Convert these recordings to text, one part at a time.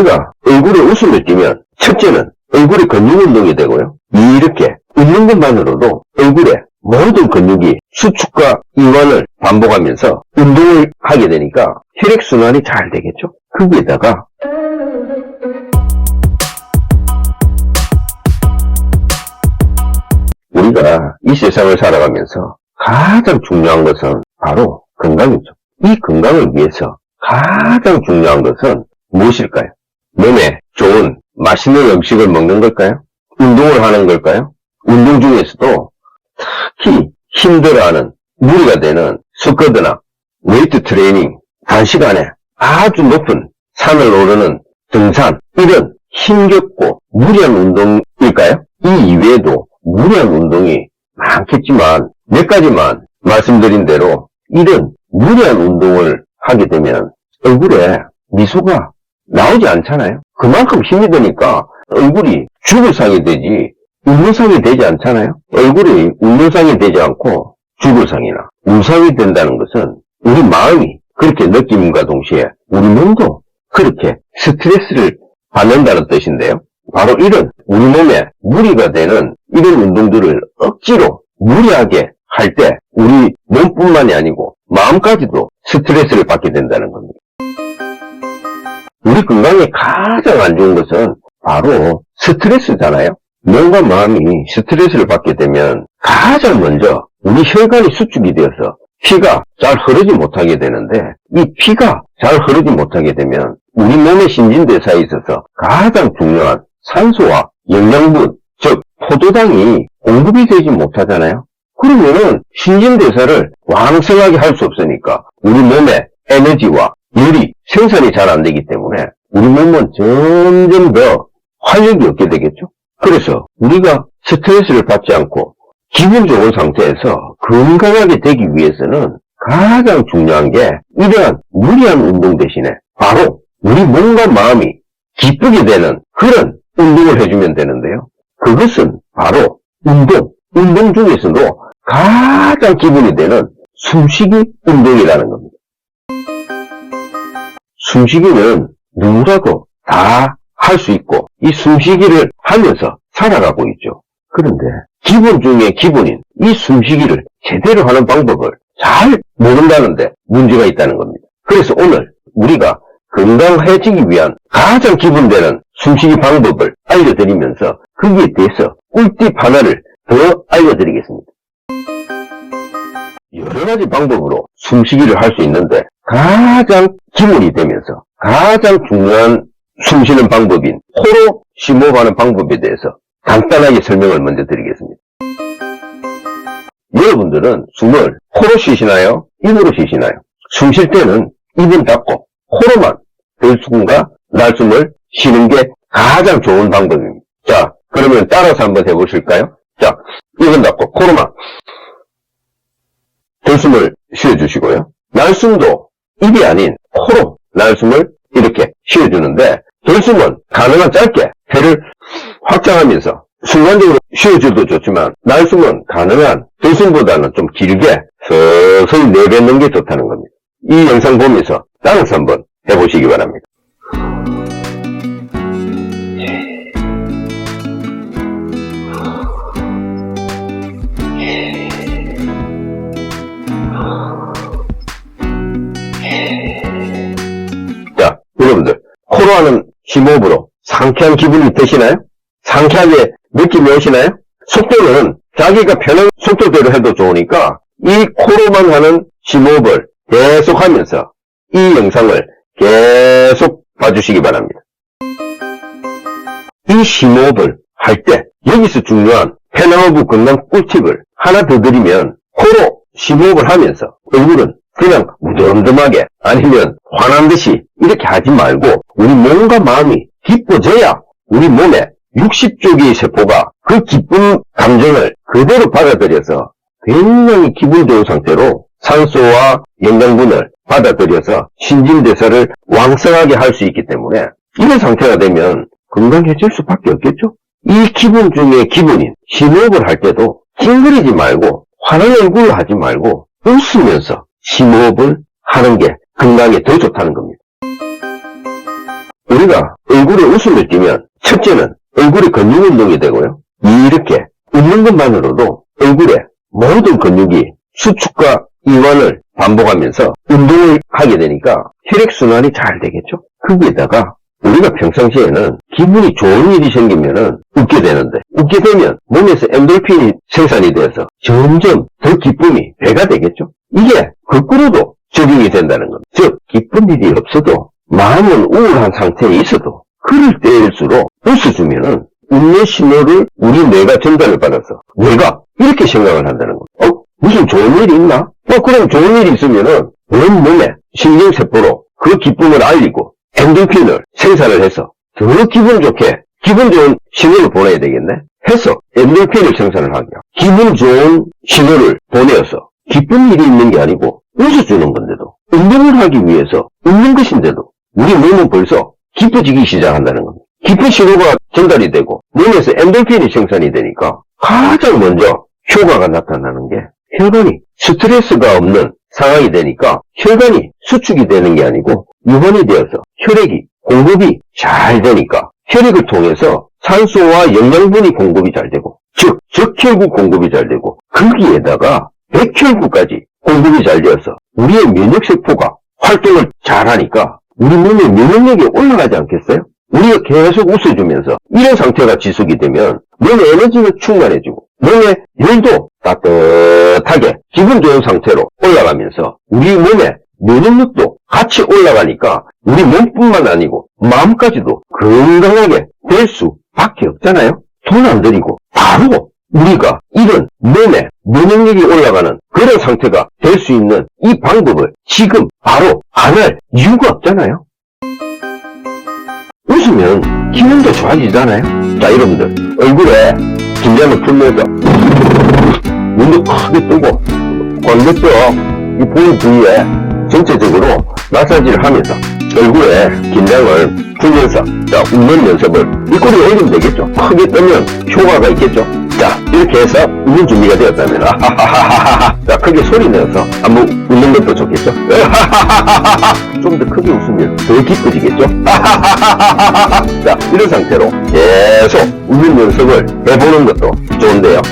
우리가 얼굴에 웃음을 띠면 첫째는 얼굴의 근육 운동이 되고요. 이렇게 웃는 것만으로도 얼굴에 모든 근육이 수축과 이완을 반복하면서 운동을 하게 되니까 혈액순환이 잘 되겠죠. 거기에다가 우리가 이 세상을 살아가면서 가장 중요한 것은 바로 건강이죠. 이 건강을 위해서 가장 중요한 것은 무엇일까요? 몸에 좋은 맛있는 음식을 먹는 걸까요? 운동을 하는 걸까요? 운동 중에서도 특히 힘들어하는 무리가 되는 스쿼드나 웨이트 트레이닝, 단시간에 아주 높은 산을 오르는 등산, 이런 힘겹고 무리한 운동일까요? 이 이외에도 무리한 운동이 많겠지만 몇 가지만 말씀드린 대로 이런 무리한 운동을 하게 되면 얼굴에 미소가 나오지 않잖아요. 그만큼 힘이 드니까 얼굴이 죽을 상이 되지 웃는 상이 되지 않잖아요. 얼굴이 웃는 상이 되지 않고 죽을 상이나 우상이 된다는 것은 우리 마음이 그렇게 느낌과 동시에 우리 몸도 그렇게 스트레스를 받는다는 뜻인데요. 바로 이런 우리 몸에 무리가 되는 이런 운동들을 억지로 무리하게 할 때 우리 몸뿐만이 아니고 마음까지도 스트레스를 받게 된다는 겁니다. 우리 건강에 가장 안 좋은 것은 바로 스트레스잖아요. 몸과 마음이 스트레스를 받게 되면 가장 먼저 우리 혈관이 수축이 되어서 피가 잘 흐르지 못하게 되는데 이 피가 잘 흐르지 못하게 되면 우리 몸의 신진대사에 있어서 가장 중요한 산소와 영양분, 즉 포도당이 공급이 되지 못하잖아요. 그러면은 신진대사를 왕성하게 할 수 없으니까 우리 몸의 에너지와 열이 생산이 잘 안 되기 때문에 우리 몸은 점점 더 활력이 없게 되겠죠. 그래서 우리가 스트레스를 받지 않고 기분 좋은 상태에서 건강하게 되기 위해서는 가장 중요한 게 이러한 무리한 운동 대신에 바로 우리 몸과 마음이 기쁘게 되는 그런 운동을 해주면 되는데요. 그것은 바로 운동, 운동 중에서도 가장 기분이 되는 숨쉬기 운동이라는 겁니다. 숨쉬기는 누구라도 다 할 수 있고 이 숨쉬기를 하면서 살아가고 있죠. 그런데 기본 중에 기본인 이 숨쉬기를 제대로 하는 방법을 잘 모른다는데 문제가 있다는 겁니다. 그래서 오늘 우리가 건강해지기 위한 가장 기본되는 숨쉬기 방법을 알려드리면서 거기에 대해서 꿀팁 하나를 더 알려드리겠습니다. 여러 가지 방법으로 숨쉬기를 할 수 있는데 가장 기본이 되면서 가장 중요한 숨쉬는 방법인 코로 심호흡하는 방법에 대해서 간단하게 설명을 먼저 드리겠습니다. 여러분들은 숨을 코로 쉬시나요? 입으로 쉬시나요? 숨 쉴 때는 입은 닫고 코로만 들숨과 날숨을 쉬는 게 가장 좋은 방법입니다. 자, 그러면 따라서 한번 해보실까요? 자, 입은 닫고 코로만 들숨을 쉬어주시고요. 날숨도 입이 아닌 코로 날숨을 이렇게 쉬어주는데 들숨은 가능한 짧게 배를 확장하면서 순간적으로 쉬어줘도 좋지만 날숨은 가능한 들숨보다는 좀 길게 서서히 내뱉는 게 좋다는 겁니다. 이 영상 보면서 따라서 한번 해보시기 바랍니다. 여러분들 코로 하는 심호흡으로 상쾌한 기분이 드시나요? 상쾌하게 느낌이 오시나요? 속도는 자기가 편한 속도대로 해도 좋으니까 이 코로만 하는 심호흡을 계속 하면서 이 영상을 계속 봐주시기 바랍니다. 이 심호흡을 할 때 여기서 중요한 페나호흡 건강 꿀팁을 하나 더 드리면 코로 심호흡을 하면서 얼굴은 그냥 무덤덤하게 아니면 화난 듯이 이렇게 하지 말고 우리 몸과 마음이 기뻐져야 우리 몸에 60조 개의 세포가 그 기쁜 감정을 그대로 받아들여서 굉장히 기분 좋은 상태로 산소와 영양분을 받아들여서 신진대사를 왕성하게 할 수 있기 때문에 이런 상태가 되면 건강해질 수밖에 없겠죠? 이 기분 중에 기분인 심호흡을 할 때도 찡그리지 말고 화난 얼굴을 하지 말고 웃으면서 심호흡을 하는 게 건강에 더 좋다는 겁니다. 우리가 얼굴에 웃음을 띠면 첫째는 얼굴에 근육 운동이 되고요. 이렇게 웃는 것만으로도 얼굴에 모든 근육이 수축과 이완을 반복하면서 운동을 하게 되니까 혈액순환이 잘 되겠죠. 거기에다가 우리가 평상시에는 기분이 좋은 일이 생기면은 웃게 되는데 웃게 되면 몸에서 엔돌핀이 생산이 돼서 점점 더 기쁨이 배가 되겠죠. 이게 거꾸로도 적용이 된다는 겁니다. 즉 기쁜 일이 없어도 마음은 우울한 상태에 있어도 그럴 때일수록 웃어주면은 웃는 신호를 우리 뇌가 전달을 받아서 뇌가 이렇게 생각을 한다는 겁니다. 어? 무슨 좋은 일이 있나? 어, 그럼 좋은 일이 있으면은 온 몸에 신경세포로 그 기쁨을 알리고 엔돌핀을 생산을 해서 더 기분 좋게 기분 좋은 신호를 보내야 되겠네? 해서 엔돌핀을 생산을 하게 기분 좋은 신호를 보내어서 기쁜 일이 있는 게 아니고 웃어주는 건데도 운동을 하기 위해서 웃는 것인데도 우리 몸은 벌써 기뻐지기 시작한다는 겁니다. 기쁜 신호가 전달이 되고 몸에서 엔돌핀이 생산이 되니까 가장 먼저 효과가 나타나는 게 혈관이 스트레스가 없는 상황이 되니까 혈관이 수축이 되는 게 아니고 유관이 되어서 혈액이 공급이 잘 되니까 혈액을 통해서 산소와 영양분이 공급이 잘 되고 즉 적혈구 공급이 잘 되고 거기에다가 백혈구까지 공급이 잘 되어서 우리의 면역세포가 활동을 잘 하니까 우리 몸의 면역력이 올라가지 않겠어요? 우리가 계속 웃어주면서 이런 상태가 지속이 되면 몸의 에너지는 충만해지고 몸의 열도 따뜻하게 기분 좋은 상태로 올라가면서 우리 몸의 면역력도 같이 올라가니까 우리 몸뿐만 아니고 마음까지도 건강하게 될 수밖에 없잖아요. 돈 안 들이고 바로 우리가 이런 몸에 면역력이 올라가는 그런 상태가 될 수 있는 이 방법을 지금 바로 안 할 이유가 없잖아요. 웃으면 기분도 좋아지잖아요. 자, 여러분들, 얼굴에 긴장을 풀면서 눈도 크게 뜨고, 광대뼈, 이 보는 부위에 전체적으로 마사지를 하면서 얼굴에 긴장을 풀면서 자, 웃는 연습을 이 꼴에 올리면 되겠죠. 크게 뜨면 효과가 있겠죠. 자, 이렇게 해서 웃는 준비가 되었다면, 아하하하하. 자, 크게 소리 내서 한번 웃는 것도 좋겠죠. 좀 더 크게 웃으면 더 기뻐지겠죠. 자, 이런 상태로 계속 웃는 연습을 해보는 것도 좋은데요.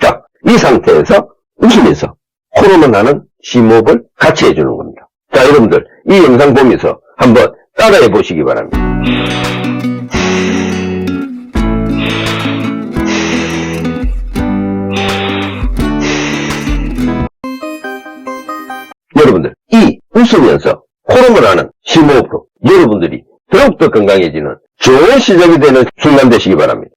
자, 이 상태에서 웃으면서 호르몬 나는 심호흡을 같이 해주는 겁니다. 자, 여러분들, 이 영상 보면서 한번 따라해 보시기 바랍니다. 여러분들, 이 웃으면서 호르몬 하는 심호흡으로 여러분들이 더욱더 건강해지는 좋은 시작이 되는 순간 되시기 바랍니다.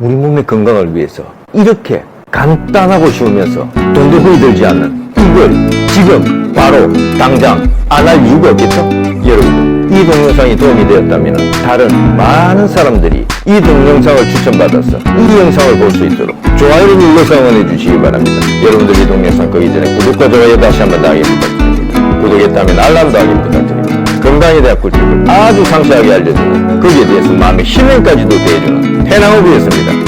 우리 몸의 건강을 위해서 이렇게 간단하고 쉬우면서 돈도 거의 들지 않는 이걸 지금 바로 당장 안 할 이유가 없겠죠? 여러분들 이 동영상이 도움이 되었다면 다른 많은 사람들이 이 동영상을 추천받아서 이 영상을 볼 수 있도록 좋아요를 눌러서 응원해 주시기 바랍니다. 여러분들 이 동영상 끄기 전에 구독과 좋아요 다시 한번 더 하기 부탁드립니다. 구독했다면 알람도 하기 부탁드립니다. 건강에 대한 꿀팁을 아주 상세하게 알려주는 거기에 대해서 마음의 실행까지도 대해주는 해나우비였습니다.